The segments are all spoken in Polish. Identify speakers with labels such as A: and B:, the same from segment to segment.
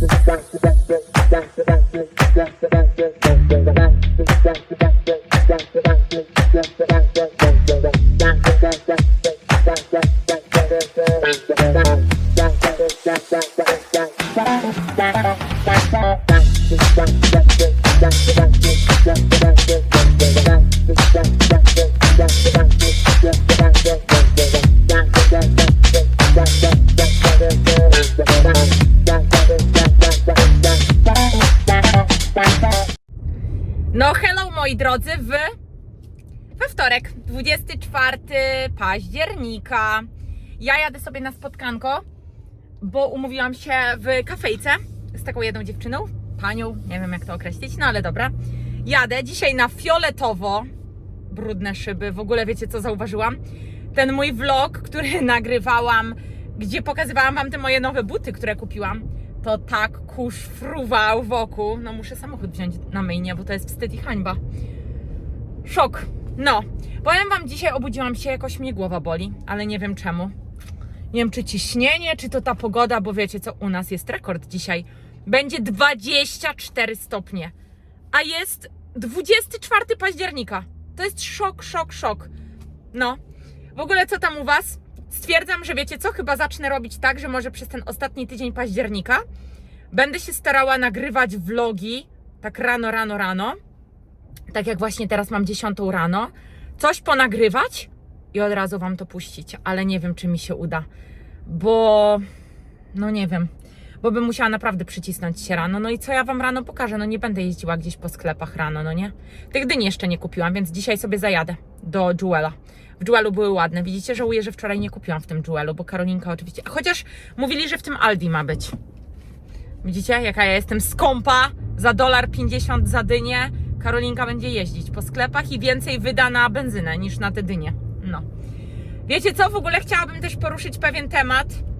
A: No moi drodzy, w we wtorek, 24 października. Ja jadę sobie na spotkanko, bo umówiłam się w kafejce z taką jedną dziewczyną, panią, nie wiem jak to określić, no ale dobra. Jadę dzisiaj na fioletowo, brudne szyby, w ogóle wiecie co zauważyłam? Ten mój vlog, który nagrywałam, gdzie pokazywałam wam te moje nowe buty, które kupiłam, to tak kurz fruwał wokół. No muszę samochód wziąć na myjnie, bo to jest wstyd i hańba. Szok. No, powiem wam, dzisiaj obudziłam się, jakoś mnie głowa boli, ale nie wiem czemu. Nie wiem, czy ciśnienie, czy to ta pogoda, bo wiecie co, u nas jest rekord dzisiaj. Będzie 24 stopnie, a jest 24 października. To jest szok, szok, szok. No, w ogóle co tam u was? Stwierdzam, że wiecie co, chyba zacznę robić tak, że może przez ten ostatni tydzień października będę się starała nagrywać vlogi tak rano, rano, rano. Tak jak właśnie teraz mam 10 rano. Coś ponagrywać i od razu wam to puścić, ale nie wiem, czy mi się uda, bo no nie wiem, bo bym musiała naprawdę przycisnąć się rano. No i co ja wam rano pokażę? No nie będę jeździła gdzieś po sklepach rano, no nie? Tych dyni jeszcze nie kupiłam, więc dzisiaj sobie zajadę do Jewela. W Jewelu były ładne. Widzicie, żałuję, że wczoraj nie kupiłam w tym Jewelu, bo Karolinka oczywiście... Chociaż mówili, że w tym Aldi ma być. Widzicie, jaka ja jestem skąpa? Za dolar 50 za dynię. Karolinka będzie jeździć po sklepach i więcej wyda na benzynę niż na te dynie. No. Wiecie co? W ogóle chciałabym też poruszyć pewien temat.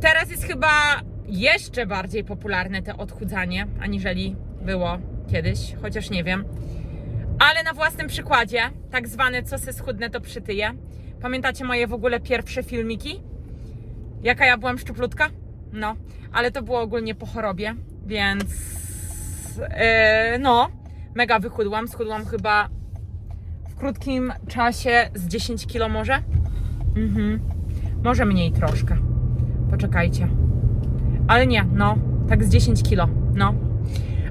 A: Teraz jest chyba jeszcze bardziej popularne te odchudzanie, aniżeli było kiedyś, chociaż nie wiem. Ale na własnym przykładzie, tak zwane co se schudnę to przytyję. Pamiętacie moje w ogóle pierwsze filmiki? Jaka ja byłam szczuplutka? No, ale to było ogólnie po chorobie, więc yy, no, mega wychudłam. Schudłam chyba w krótkim czasie z 10 kilo może. Mhm. Może mniej troszkę. Poczekajcie. Ale nie, no, tak z 10 kilo, no.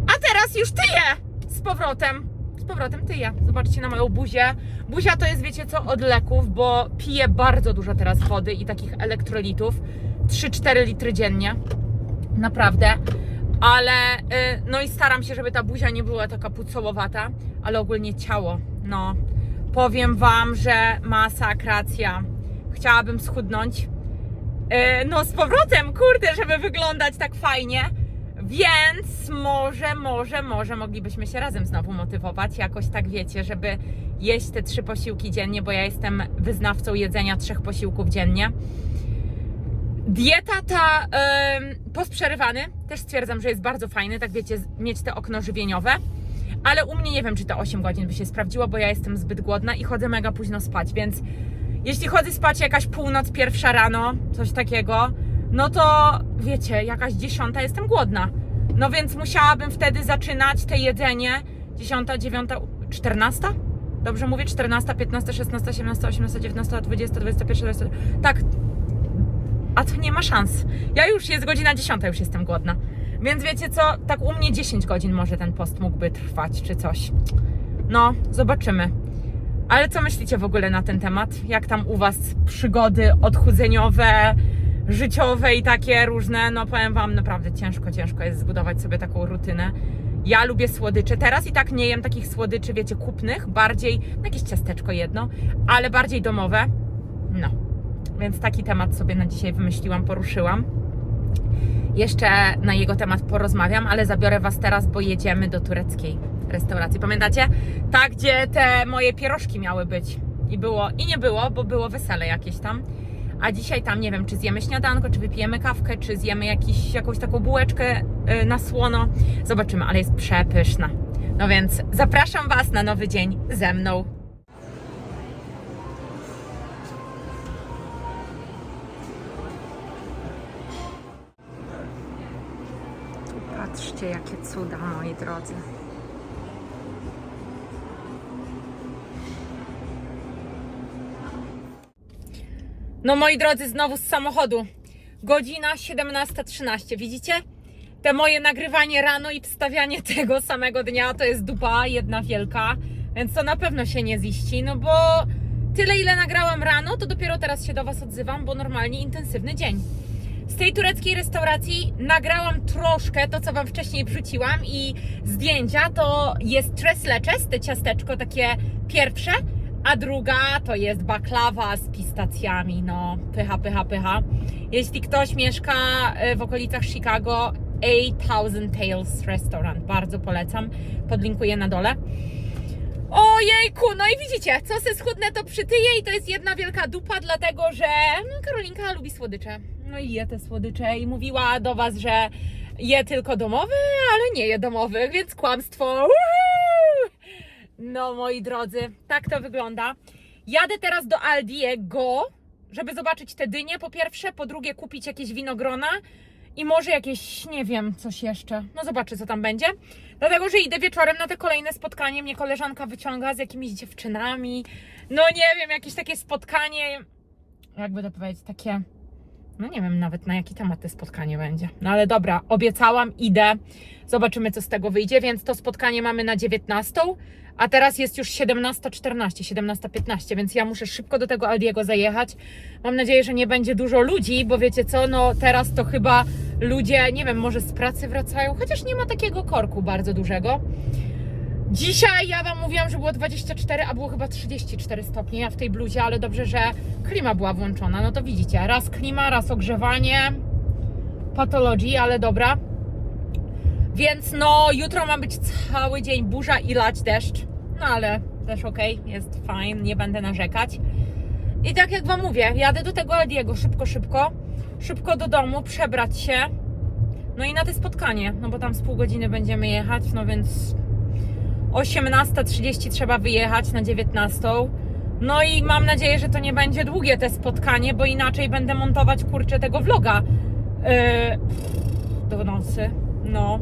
A: A teraz już tyję z powrotem. Z powrotem tyję. Zobaczcie na moją buzię. Buzia to jest, wiecie co, od leków, bo piję bardzo dużo teraz wody i takich elektrolitów. 3-4 litry dziennie. Naprawdę. Ale, y, no i staram się, żeby ta buzia nie była taka pucołowata, ale ogólnie ciało, no. Powiem Wam, że masakracja. Chciałabym schudnąć. E, no z powrotem, kurde, żeby wyglądać tak fajnie. Więc może, może, może moglibyśmy się razem znowu motywować. Jakoś tak wiecie, żeby jeść te trzy posiłki dziennie, bo ja jestem wyznawcą jedzenia trzech posiłków dziennie. Dieta ta em, post przerywany też stwierdzam, że jest bardzo fajny, tak wiecie, mieć te okno żywieniowe. Ale u mnie nie wiem, czy to 8 godzin by się sprawdziło, bo ja jestem zbyt głodna i chodzę mega późno spać, więc jeśli chodzę spać jakaś północ, pierwsza rano, coś takiego, no to wiecie, jakaś dziesiąta jestem głodna. No więc musiałabym wtedy zaczynać te jedzenie. Dziesiąta, dziewiąta, czternasta? Dobrze mówię? 14, 15, 16, 17, 18, 19, 20, 21, 20. Tak. A to nie ma szans. Ja już jest godzina 10, już jestem głodna. Więc wiecie co? Tak u mnie 10 godzin może ten post mógłby trwać, czy coś. No, zobaczymy. Ale co myślicie w ogóle na ten temat? Jak tam u Was przygody odchudzeniowe, życiowe i takie różne? No powiem Wam, naprawdę ciężko, ciężko jest zbudować sobie taką rutynę. Ja lubię słodycze. Teraz i tak nie jem takich słodyczy, wiecie, kupnych, bardziej, no jakieś ciasteczko jedno, ale bardziej domowe. No, więc taki temat sobie na dzisiaj wymyśliłam, poruszyłam. Jeszcze na jego temat porozmawiam, ale zabiorę Was teraz, bo jedziemy do tureckiej restauracji. Pamiętacie? Tak, gdzie te moje pierożki miały być. I było, i nie było, bo było wesele jakieś tam. A dzisiaj tam nie wiem, czy zjemy śniadanko, czy wypijemy kawkę, czy zjemy jakiś, jakąś taką bułeczkę y, na słono. Zobaczymy, ale jest przepyszna. No więc zapraszam Was na nowy dzień ze mną. Patrzcie, jakie cuda, moi drodzy. No moi drodzy, znowu z samochodu. Godzina 17.13. Widzicie? Te moje nagrywanie rano i wstawianie tego samego dnia to jest dupa jedna wielka, więc to na pewno się nie ziści, no bo tyle ile nagrałam rano, to dopiero teraz się do Was odzywam, bo normalnie intensywny dzień. Tej tureckiej restauracji nagrałam troszkę to, co Wam wcześniej wrzuciłam i zdjęcia to jest tres leches, te ciasteczko takie pierwsze, a druga to jest baklawa z pistacjami, no pycha, pycha, pycha. Jeśli ktoś mieszka e, w okolicach Chicago, 8000 Tales Restaurant, bardzo polecam, podlinkuję na dole. Ojejku, no i widzicie, co se schudnę to przytyję i to jest jedna wielka dupa, dlatego że no, Karolinka lubi słodycze. No i je te słodycze i mówiła do Was, że je tylko domowe, ale nie je domowych, więc kłamstwo. Woohoo! No moi drodzy, tak to wygląda. Jadę teraz do Aldiego, żeby zobaczyć te dynie po pierwsze, po drugie kupić jakieś winogrona i może jakieś, nie wiem, coś jeszcze. No zobaczę, co tam będzie. Dlatego, że idę wieczorem na te kolejne spotkanie. Mnie koleżanka wyciąga z jakimiś dziewczynami. No nie wiem, jakieś takie spotkanie, jakby to powiedzieć, takie. No nie wiem nawet na jaki temat to spotkanie będzie. No ale dobra, obiecałam, idę. Zobaczymy, co z tego wyjdzie. Więc to spotkanie mamy na 19, a teraz jest już 17.14, 17.15, więc ja muszę szybko do tego Aldiego zajechać. Mam nadzieję, że nie będzie dużo ludzi, bo wiecie co, no teraz to chyba ludzie, nie wiem, może z pracy wracają, chociaż nie ma takiego korku bardzo dużego. Dzisiaj ja Wam mówiłam, że było 24, a było chyba 34 stopnie ja w tej bluzie, ale dobrze, że klima była włączona. No to widzicie, raz klima, raz ogrzewanie, patologii, ale dobra. Więc no, jutro ma być cały dzień burza i lać deszcz. No ale też okej, jest fajnie, nie będę narzekać. I tak jak Wam mówię, jadę do tego Aldiego szybko, szybko, szybko do domu, przebrać się. No i na te spotkanie, no bo tam z pół godziny będziemy jechać, no więc 18.30 trzeba wyjechać na 19.00. No i mam nadzieję, że to nie będzie długie te spotkanie, bo inaczej będę montować kurczę tego vloga yy, do nocy. No,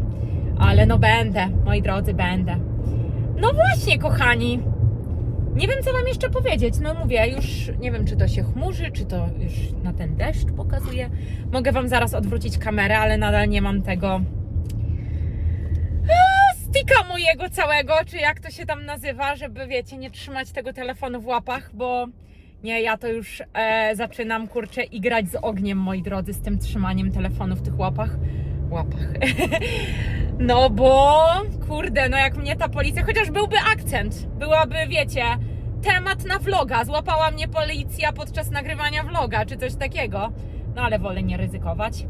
A: ale no będę, moi drodzy, będę. No właśnie, kochani. Nie wiem, co Wam jeszcze powiedzieć. No mówię, już nie wiem, czy to się chmurzy, czy to już na ten deszcz pokazuje. Mogę Wam zaraz odwrócić kamerę, ale nadal nie mam tego stika mojego całego, czy jak to się tam nazywa, żeby wiecie, nie trzymać tego telefonu w łapach, bo nie, ja to już e, zaczynam kurczę igrać z ogniem, moi drodzy, z tym trzymaniem telefonu w tych łapach. Łapach. No bo kurde, no jak mnie ta policja, chociaż byłby akcent, byłaby, wiecie, temat na vloga. Złapała mnie policja podczas nagrywania vloga, czy coś takiego. No ale wolę nie ryzykować.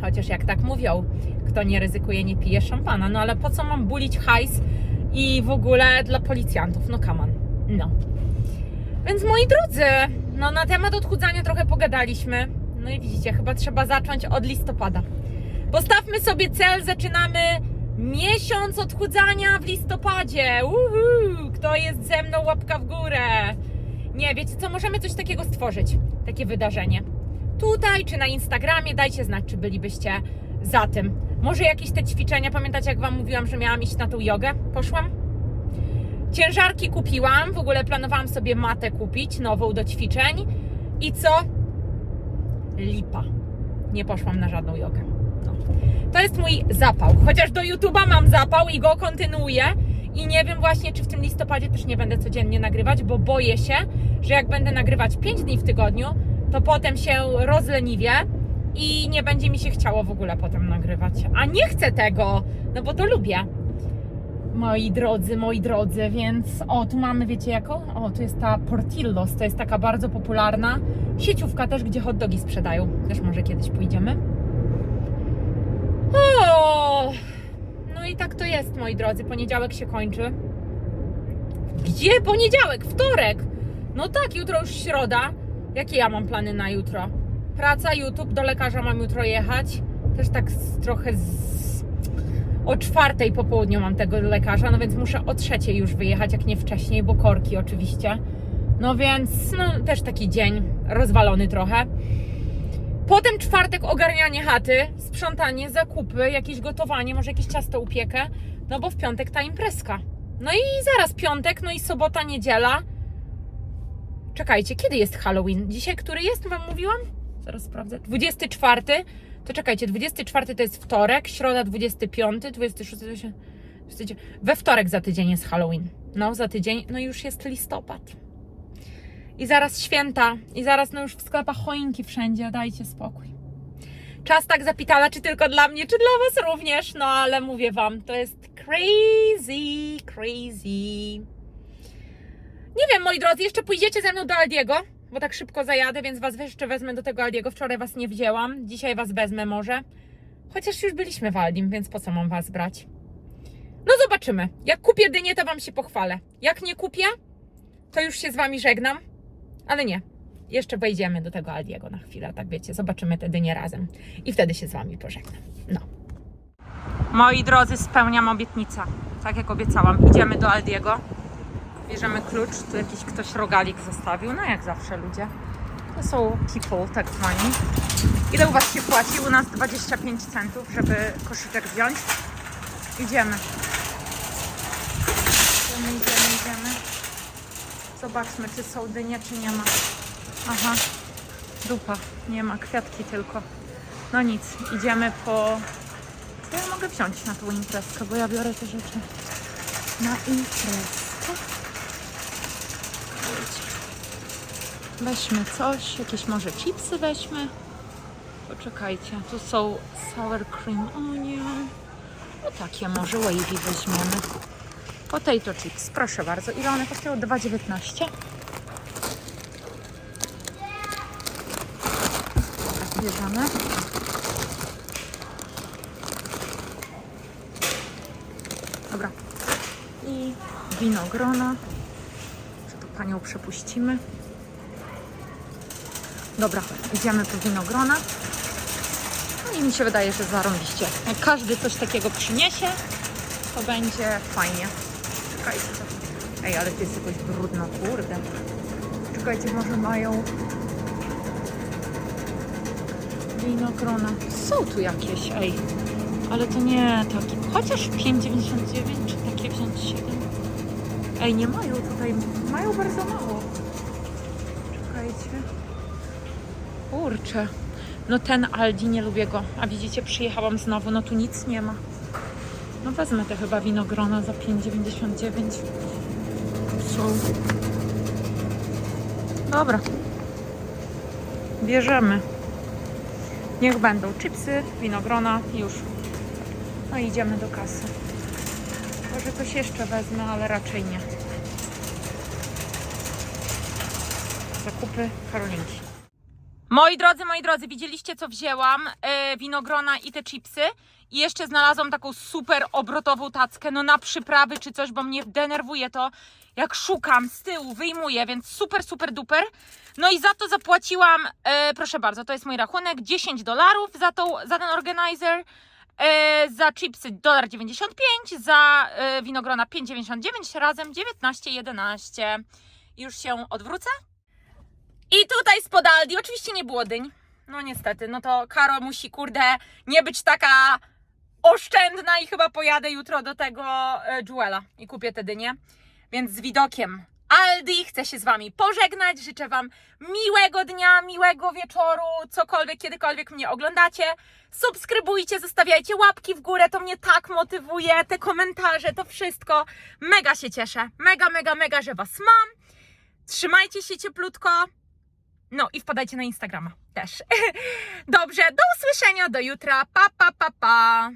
A: Chociaż jak tak mówią, kto nie ryzykuje, nie pije szampana. No ale po co mam bulić hajs i w ogóle dla policjantów? No kaman. No. Więc moi drodzy, no na temat odchudzania trochę pogadaliśmy. No i widzicie, chyba trzeba zacząć od listopada. Postawmy sobie cel, zaczynamy miesiąc odchudzania w listopadzie. Uhu, kto jest ze mną, łapka w górę. Nie, wiecie co, możemy coś takiego stworzyć, takie wydarzenie. Tutaj czy na Instagramie, dajcie znać, czy bylibyście za tym. Może jakieś te ćwiczenia, pamiętacie jak Wam mówiłam, że miałam iść na tą jogę? Poszłam? Ciężarki kupiłam, w ogóle planowałam sobie matę kupić, nową do ćwiczeń. I co? Lipa. Nie poszłam na żadną jogę. No. To jest mój zapał. Chociaż do YouTube'a mam zapał i go kontynuuję. I nie wiem właśnie, czy w tym listopadzie też nie będę codziennie nagrywać, bo boję się, że jak będę nagrywać 5 dni w tygodniu, to potem się rozleniwię i nie będzie mi się chciało w ogóle potem nagrywać. A nie chcę tego, no bo to lubię. Moi drodzy, moi drodzy, więc o, tu mamy, wiecie jaką? O, tu jest ta Portillos, to jest taka bardzo popularna sieciówka też, gdzie hot dogi sprzedają. Też może kiedyś pójdziemy. O! No i tak to jest, moi drodzy. Poniedziałek się kończy. Gdzie poniedziałek? Wtorek! No tak, jutro już środa. Jakie ja mam plany na jutro? Praca, YouTube, do lekarza mam jutro jechać. Też tak z, trochę z... O czwartej po południu mam tego lekarza, no więc muszę o trzeciej już wyjechać, jak nie wcześniej, bo korki oczywiście. No więc, no też taki dzień rozwalony trochę. Potem czwartek ogarnianie chaty, sprzątanie, zakupy, jakieś gotowanie, może jakieś ciasto upiekę, no bo w piątek ta imprezka. No i zaraz piątek, no i sobota, niedziela. Czekajcie, kiedy jest Halloween? Dzisiaj, który jest, wam mówiłam? Zaraz sprawdzę. 24. To czekajcie, 24 to jest wtorek, środa 25, 26, 27, 29. We wtorek za tydzień jest Halloween. No, za tydzień, no już jest listopad. I zaraz święta, i zaraz no już w sklepach choinki wszędzie, dajcie spokój. Czas tak zapitala, czy tylko dla mnie, czy dla Was również, no ale mówię Wam, to jest crazy, crazy. Nie wiem, moi drodzy, jeszcze pójdziecie ze mną do Aldiego, bo tak szybko zajadę, więc Was jeszcze wezmę do tego Aldiego. Wczoraj Was nie wzięłam, dzisiaj Was wezmę może. Chociaż już byliśmy w Aldim, więc po co mam Was brać? No zobaczymy. Jak kupię dynię, to Wam się pochwalę. Jak nie kupię, to już się z Wami żegnam. Ale nie. Jeszcze wejdziemy do tego Aldiego na chwilę, tak wiecie, zobaczymy te dynie razem. I wtedy się z Wami pożegnam. No. Moi drodzy, spełniam obietnicę. Tak jak obiecałam. Idziemy do Aldiego. Bierzemy klucz. Tu jakiś ktoś rogalik zostawił. No jak zawsze ludzie. To są people, tak zwani. Ile u Was się płaci? U nas 25 centów, żeby koszyczek wziąć. Idziemy. Idziemy, idziemy, idziemy. Zobaczmy, czy są dynie, czy nie ma. Aha, dupa, nie ma, kwiatki tylko. No nic, idziemy po... Co ja mogę wziąć na tą imprezkę, bo ja biorę te rzeczy na imprezkę. Weźmy coś, jakieś może chipsy weźmy. Poczekajcie, tu są sour cream onion. No takie może wavy weźmiemy. Potato chips, proszę bardzo. Ile one kosztują? 2,19. Tak, bierzemy. Dobra. I winogrona. Czy tu panią przepuścimy? Dobra, idziemy po winogrona. No i mi się wydaje, że zarąbiście. Jak każdy coś takiego przyniesie, to będzie fajnie. Czekajcie. Ej, ale to jest jakoś brudno, kurde. Czekajcie, może mają winogrona. Są tu jakieś, ej. Ale to nie takie. Chociaż 5,99 czy takie wziąć 7. Ej, nie mają tutaj. Mają bardzo mało. Czekajcie. Kurczę. No ten Aldi, nie lubię go. A widzicie, przyjechałam znowu, no tu nic nie ma. No wezmę te chyba winogrona za 5,99. Są. Dobra. Bierzemy. Niech będą chipsy, winogrona, już. No idziemy do kasy. Może coś jeszcze wezmę, ale raczej nie. Zakupy Karolinki. Moi drodzy, moi drodzy, widzieliście co wzięłam? E, winogrona i te chipsy. I jeszcze znalazłam taką super obrotową tackę, no na przyprawy czy coś, bo mnie denerwuje to, jak szukam z tyłu, wyjmuję, więc super, super duper. No i za to zapłaciłam, e, proszę bardzo, to jest mój rachunek, 10 dolarów za, tą, za ten organizer. E, za chipsy 1,95 za e, winogrona 5,99 razem 19,11. Już się odwrócę. I tutaj spod Aldi oczywiście nie było dyń. No niestety, no to Karo musi, kurde, nie być taka oszczędna i chyba pojadę jutro do tego e, Jewela i kupię te dynie. Więc z widokiem Aldi chcę się z Wami pożegnać. Życzę Wam miłego dnia, miłego wieczoru, cokolwiek, kiedykolwiek mnie oglądacie. Subskrybujcie, zostawiajcie łapki w górę, to mnie tak motywuje, te komentarze, to wszystko. Mega się cieszę, mega, mega, mega, że Was mam. Trzymajcie się cieplutko. No i wpadajcie na Instagrama też. Dobrze, do usłyszenia, do jutra. Pa, pa, pa, pa.